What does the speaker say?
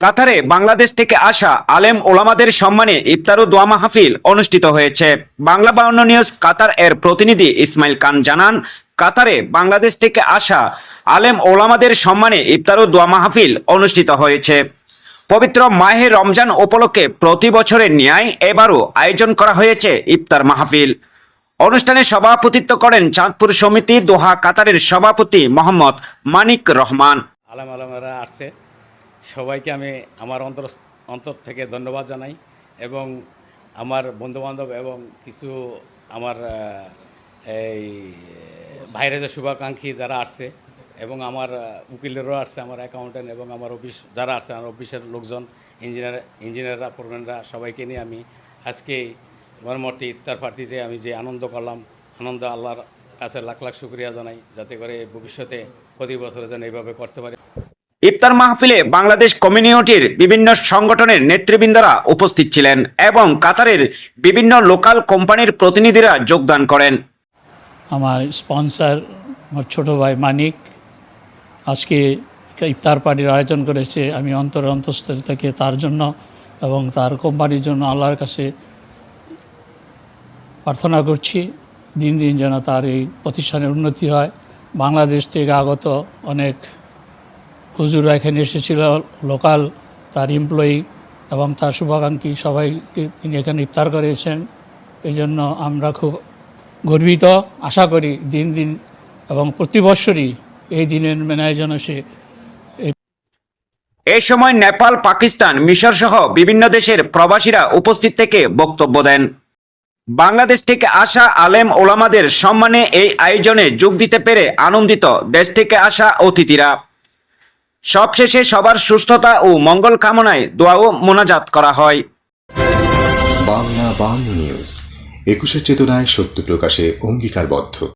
কাতারে বাংলাদেশ থেকে আসা আলেম ওলামাদের সম্মানে ইফতার ও দোয়া মাহফিল অনুষ্ঠিত হয়েছে। বাংলা বাউন্ন নিউজ কাতার এর প্রতিনিধি ইসমাইল খান জানান, কাতারে বাংলাদেশ থেকে আসা আলেম ওলামাদের সম্মানে ইফতার ও দোয়া মাহফিল অনুষ্ঠিত হয়েছে। পবিত্র মাহে রমজান উপলক্ষে প্রতি বছরের ন্যায় এবারও আয়োজন করা হয়েছে ইফতার মাহফিল। অনুষ্ঠানে সভাপতিত্ব করেন চাঁদপুর সমিতি দোহা কাতারের সভাপতি মোহাম্মদ মানিক রহমান। আলাম আসছে। সবাইকে আমি আমার অন্তর অন্তর থেকে ধন্যবাদ জানাই এবং আমার বন্ধুবান্ধব এবং কিছু আমার এই এই যে শুভাকাঙ্ক্ষী যারা আসছে এবং আমার উকিলেরও আসছে আমার অ্যাকাউন্টেন্ট এবং আমার অফিস যারা আসছে, আমার অফিসের লোকজন ইঞ্জিনিয়ার ইঞ্জিনিয়াররা প্রবীণরা সবাইকে নিয়ে আমি আজকে মর্মর্তি ইফতার পার্টিতে আমি যে আনন্দ করলাম, আনন্দ আল্লাহর কাছে লাখ লাখ শুক্রিয়া জানাই, যাতে করে ভবিষ্যতে প্রতি বছরে যেন এইভাবে করতে পারি। ইফতার মাহফিলে বাংলাদেশ কমিউনিটির বিভিন্ন সংগঠনের নেতৃবৃন্দরা উপস্থিত ছিলেন এবং কাতারের বিভিন্ন লোকাল কোম্পানির প্রতিনিধিরা যোগদান করেন। আমার স্পন্সর, আমার ছোটো ভাই মানিক, আজকে ইফতার পার্টির আয়োজন করেছে। আমি অন্তর অন্তঃস্থল থেকে তার জন্য এবং তার কোম্পানির জন্য আল্লাহর কাছে প্রার্থনা করছি, দিন দিন যেন তার এই প্রতিষ্ঠানের উন্নতি হয়। বাংলাদেশ থেকে আগত অনেক হুজুরা এখানে এসেছিল, লোকাল, তার এমপ্লয়ি এবং তার শুভাকাঙ্ক্ষী সবাইকে তিনি এখানে ইফতার করেছেন। এই জন্য আমরা খুব গর্বিত, আশা করি দিন দিন এবং প্রতি বৎসরই এই দিনের মেনায় যেন সে এই সময় নেপাল, পাকিস্তান, মিশর সহ বিভিন্ন দেশের প্রবাসীরা উপস্থিত থেকে বক্তব্য দেন। বাংলাদেশ থেকে আসা আলেম ওলামাদের সম্মানে এই আয়োজনে যোগ দিতে পেরে আনন্দিত দেশ থেকে আসা অতিথিরা। সবশেষে সবার সুস্থতা ও মঙ্গল কামনায় দোয়া ও মোনাজাত করা হয়। বাংলা বাংলা নিউজ, একুশে চেতনায় সত্য প্রকাশে অঙ্গীকারবদ্ধ।